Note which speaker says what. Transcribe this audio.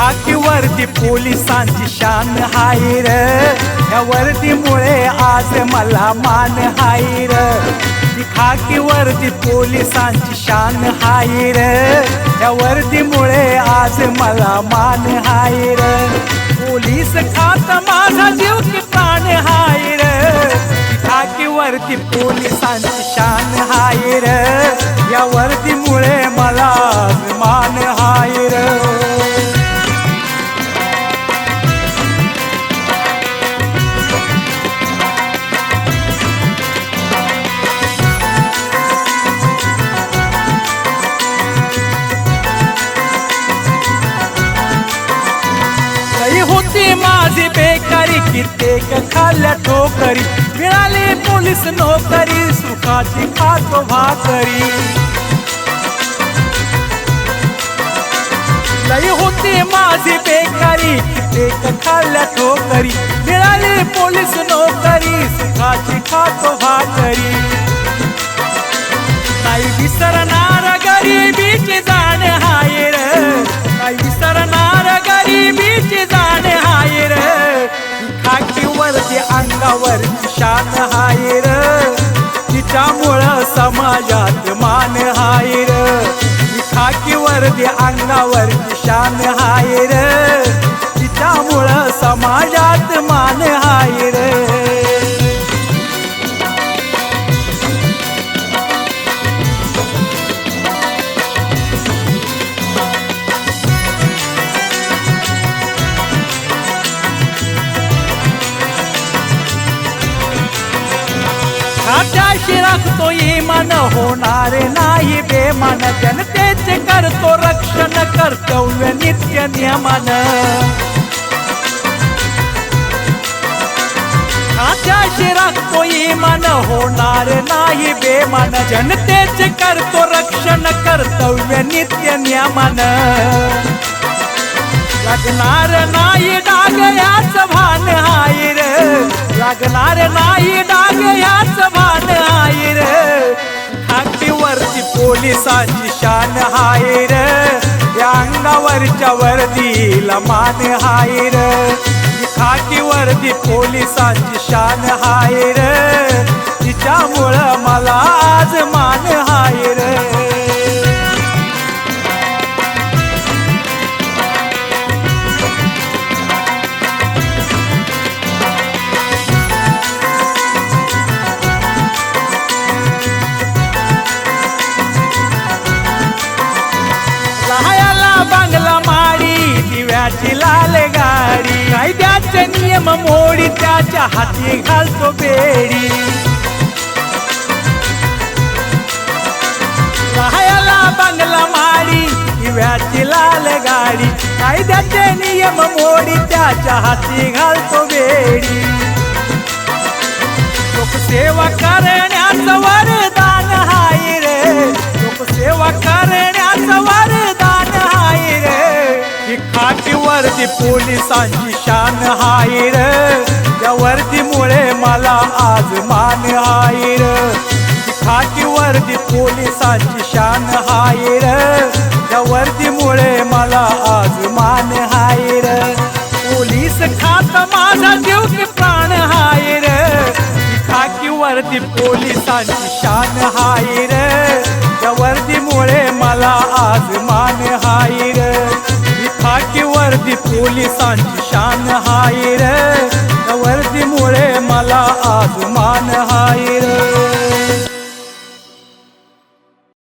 Speaker 1: खाकीवरती पोलिसांची शान हायर या वर्दीमुळे आज मला मान हायर र. खाकीवरती पोलिसांची शान हायर या वर्दीमुळे आज मला मान हायर पोलीस खात माझा जीव की प्राण हायर खाकीवरती पोलिसांची शान हायर या वर्दीमुळे माझी बेकारी कित्येक खाल्ल्या ठोकरी. मिळाली पोलीस नोकरी सुखाची खातो भाकरी लई होती माझी बेकारी कित्येक खाल्ल्या ठोकरी. मिळाली पोलीस नोकरी सुखा समाजात मान हायर र. वर्दी अंगावर खात्याशी राखतो इमान होणार नाही बेमान. जनतेचे करतो रक्षण कर्तव्य नित्य नियमान. खात्याशी राखतो इमान होणार नाही बेमान. जनतेचे करतो रक्षण कर्तव्य नित्य नियमान. लागणार नाही डाग याच भान हाय रे. लागणार नाही डाग खाकीवरती निशान शान हाय रे. या अंगावरच्या वर्दीला मान हाय खाकी वर्दी पोलिसांची शान हाय तिच्यामुळं मला दिव्याची लाल गाडी. कायद्याचे नियम मोडी त्याच्या हाती घालतो बेडी. लहायाला बांधला माडी दिव्याची लाल गाडी. कायद्याचे नियम मोडी त्याच्या हाती घालतो बेडी. लोकसेवा करण्याचं वरदान हाय रे. लोकसेवा करण्याचं वरदान वरती पोलिसांची शान हायर त्या वर्दीमुळे मला आज मान हायर रे. ही पोलिसांची शान हायर त्या वर्दीमुळे मला आज मान हायर पोलीस खात माझा देव की प्राण हायर खाकी खाकीवरती पोलिसांची शान हायर वर्दी पोलिसांची शान हाय रे. वर्दीमुळे मला आज मान